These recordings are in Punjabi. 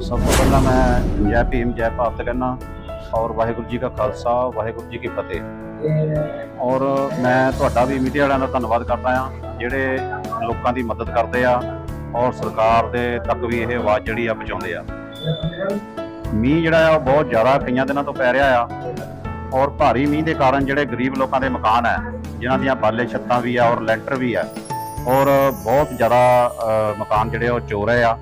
ਸਭ ਤੋਂ ਪਹਿਲਾਂ ਮੈਂ ਜੈ ਭੀਮ, ਜੈ ਭਾਰਤ ਕਹਿੰਦਾ ਔਰ ਵਾਹਿਗੁਰੂ ਜੀ ਕਾ ਖਾਲਸਾ, ਵਾਹਿਗੁਰੂ ਜੀ ਕੀ ਫਤਿਹ। ਔਰ ਮੈਂ ਤੁਹਾਡਾ ਵੀ ਮੀਡੀਆ ਵਾਲਿਆਂ ਦਾ ਧੰਨਵਾਦ ਕਰਦਾ ਹਾਂ, ਜਿਹੜੇ ਲੋਕਾਂ ਦੀ ਮਦਦ ਕਰਦੇ ਆ ਔਰ ਸਰਕਾਰ ਦੇ ਤੱਕ ਵੀ ਇਹ ਆਵਾਜ਼ ਜਿਹੜੀ ਆ ਪਹੁੰਚਾਉਂਦੇ ਆ। ਮੀਂਹ ਜਿਹੜਾ ਆ, ਉਹ ਬਹੁਤ ਜ਼ਿਆਦਾ ਕਈਆਂ ਦਿਨਾਂ ਤੋਂ ਪੈ ਰਿਹਾ ਆ ਔਰ ਭਾਰੀ ਮੀਂਹ ਦੇ ਕਾਰਨ ਜਿਹੜੇ ਗਰੀਬ ਲੋਕਾਂ ਦੇ ਮਕਾਨ ਹੈ ਜਿਨ੍ਹਾਂ ਦੀਆਂ ਬਾਲੇ ਛੱਤਾਂ ਵੀ ਆ ਔਰ ਲੈਂਟਰ ਵੀ ਆ, ਔਰ ਬਹੁਤ ਜ਼ਿਆਦਾ ਮਕਾਨ ਜਿਹੜੇ ਆ ਉਹ ਚੋ ਰਹੇ ਆ।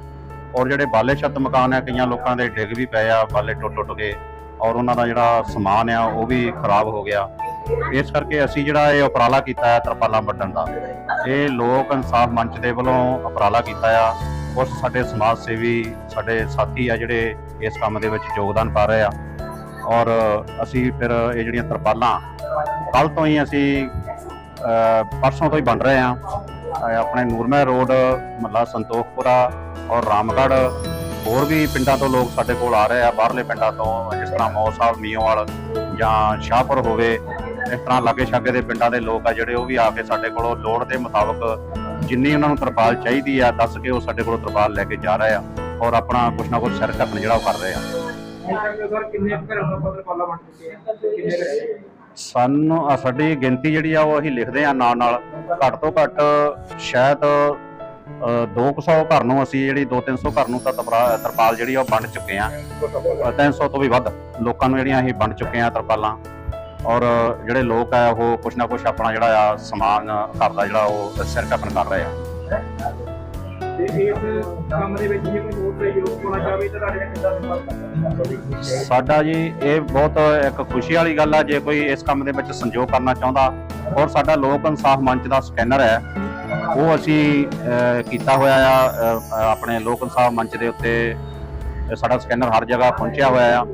ਔਰ ਜਿਹੜੇ ਬਾਲੇ ਛੱਤ ਮਕਾਨ ਆ ਕਈਆਂ ਲੋਕਾਂ ਦੇ ਡਿੱਗ ਵੀ ਪਏ ਆ, ਬਾਲੇ ਟੁੱਟ ਟੁੱਟ ਕੇ ਔਰ ਉਹਨਾਂ ਦਾ ਜਿਹੜਾ ਸਮਾਨ ਆ, ਉਹ ਵੀ ਖਰਾਬ ਹੋ ਗਿਆ। ਇਸ ਕਰਕੇ ਅਸੀਂ ਜਿਹੜਾ ਇਹ ਉਪਰਾਲਾ ਕੀਤਾ ਹੈ ਤਰਪਾਲਾਂ ਵੱਢਣ ਦਾ, ਇਹ ਲੋਕ ਇਨਸਾਫ ਮੰਚ ਦੇ ਵੱਲੋਂ ਉਪਰਾਲਾ ਕੀਤਾ ਆ ਉਸ ਸਾਡੇ ਸਮਾਜ ਸੇਵੀ, ਸਾਡੇ ਸਾਥੀ ਆ ਜਿਹੜੇ ਇਸ ਕੰਮ ਦੇ ਵਿੱਚ ਯੋਗਦਾਨ ਪਾ ਰਹੇ ਆ। ਔਰ ਅਸੀਂ ਫਿਰ ਇਹ ਜਿਹੜੀਆਂ ਤਰਪਾਲਾਂ ਕੱਲ ਤੋਂ ਹੀ ਅਸੀਂ ਪਰਸੋਂ ਤੋਂ ਹੀ ਬਣ ਰਹੇ ਆ। ਆਪਣੇ ਨੂਰਮਹਿ ਰੋਡ, ਮੱਲਾ ਸੰਤੋਖਪੁਰਾ ਔਰ ਰਾਮਗੜ੍ਹ, ਹੋਰ ਵੀ ਪਿੰਡਾਂ ਤੋਂ ਲੋਕ ਸਾਡੇ ਕੋਲ ਆ ਰਹੇ ਆ, ਬਾਹਰਲੇ ਪਿੰਡਾਂ ਤੋਂ, ਜਿਸ ਤਰ੍ਹਾਂ ਮੌ ਸਾਹਿਬ ਮੀਓਵਾਲ ਜਾਂ ਸ਼ਾਹਪੁਰ ਹੋਵੇ, ਇਸ ਤਰ੍ਹਾਂ ਲਾਗੇ ਛਾਗੇ ਦੇ ਪਿੰਡਾਂ ਦੇ ਲੋਕ ਆ ਜਿਹੜੇ, ਉਹ ਵੀ ਆ ਕੇ ਸਾਡੇ ਕੋਲੋਂ ਲੋੜ ਦੇ ਮੁਤਾਬਕ ਜਿੰਨੀ ਉਹਨਾਂ ਨੂੰ ਤਰਪਾਲ ਚਾਹੀਦੀ ਆ, ਦੱਸ ਕੇ ਉਹ ਸਾਡੇ ਕੋਲੋਂ ਤਰਪਾਲ ਲੈ ਕੇ ਜਾ ਰਹੇ ਆ ਔਰ ਆਪਣਾ ਕੁਛ ਨਾ ਕੁਛ ਸਿਰ ਢੱਕਣ ਜਿਹੜਾ ਉਹ ਕਰ ਰਹੇ ਆ। ਸਾਨੂੰ ਸਾਡੀ ਗਿਣਤੀ ਜਿਹੜੀ ਆ, ਉਹ ਅਸੀਂ ਲਿਖਦੇ ਆ ਨਾਲ ਨਾਲ ਘੱਟ ਤੋਂ ਘੱਟ ਸ਼ਾਇਦ 200 ਘਰ ਨੂੰ ਅਸੀਂ ਜਿਹੜੀ 2-300 ਘਰ ਨੂੰ ਤਾਂ ਤਰਪਾਲ ਜਿਹੜੀ ਉਹ ਵੰਡ ਚੁੱਕੇ ਆ। ਅ, 300 ਤੋਂ ਵੀ ਵੱਧ ਲੋਕਾਂ ਨੂੰ ਜਿਹੜੀਆਂ ਅਸੀਂ ਵੰਡ ਚੁੱਕੇ ਆ ਤਰਪਾਲਾਂ। ਔਰ ਜਿਹੜੇ ਲੋਕ ਆ ਉਹ ਕੁਛ ਨਾ ਕੁਛ ਆਪਣਾ ਜਿਹੜਾ ਆ ਸਮਾਨ ਘਰ ਦਾ ਜਿਹੜਾ ਉਹ ਸਿਰ ਢੱਕਣ ਕਰ ਰਹੇ ਆ। ਸਾਡਾ ਜੀ ਇਹ ਬਹੁਤ ਇੱਕ ਖੁਸ਼ੀ ਵਾਲੀ ਗੱਲ ਆ ਜੇ ਕੋਈ ਇਸ ਕੰਮ ਦੇ ਵਿੱਚ ਸੰਯੋਗ ਕਰਨਾ ਚਾਹੁੰਦਾ। ਔਰ ਸਾਡਾ ਲੋਕ ਇਨਸਾਫ ਮੰਚ ਦਾ ਸਕੈਨਰ ਹੈ। ਉਹ ਅਸੀਂ ਕੀਤਾ ਹੋਇਆ ਆ ਆਪਣੇ ਲੋਕ ਇਨਸਾਫ ਮੰਚ ਦੇ ਉੱਤੇ ਸਾਡਾ ਸਕੈਨਰ ਹਰ ਜਗ੍ਹਾ ਪਹੁੰਚਿਆ ਹੋਇਆ ਆ।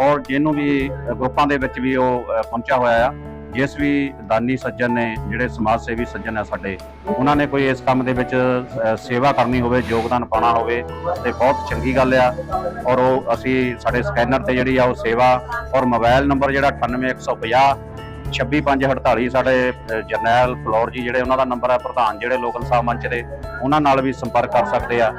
ਔਰ ਜਿਹਨੂੰ ਵੀ ਗਰੁੱਪਾਂ ਦੇ ਵਿੱਚ ਵੀ ਉਹ ਪਹੁੰਚਿਆ ਹੋਇਆ ਆ, ਜਿਸ ਵੀ ਦਾਨੀ ਸੱਜਣ ਨੇ, ਜਿਹੜੇ ਸਮਾਜ ਸੇਵੀ ਸੱਜਣ ਆ ਸਾਡੇ, ਉਹਨਾਂ ਨੇ ਕੋਈ ਇਸ ਕੰਮ ਦੇ ਵਿੱਚ ਸੇਵਾ ਕਰਨੀ ਹੋਵੇ, ਯੋਗਦਾਨ ਪਾਉਣਾ ਹੋਵੇ, ਤੇ ਬਹੁਤ ਚੰਗੀ ਗੱਲ ਆ। ਔਰ ਉਹ ਅਸੀਂ, ਸਾਡੇ ਸਕੈਨਰ ਤੇ ਜਿਹੜੀ ਆ ਉਹ ਸੇਵਾ, ਔਰ ਮੋਬਾਈਲ ਨੰਬਰ ਜਿਹੜਾ 98150 26548 ਸਾਡੇ ਜਰਨੈਲ ਫਲੋਰ ਜੀ ਜਿਹੜੇ ਉਹਨਾਂ ਦਾ ਨੰਬਰ ਹੈ ਪ੍ਰਧਾਨ ਜਿਹੜੇ ਲੋਕਲ ਇਨਸਾਫ ਮੰਚ ਦੇ, ਉਹਨਾਂ ਨਾਲ ਵੀ ਸੰਪਰਕ ਕਰ ਸਕਦੇ ਆ।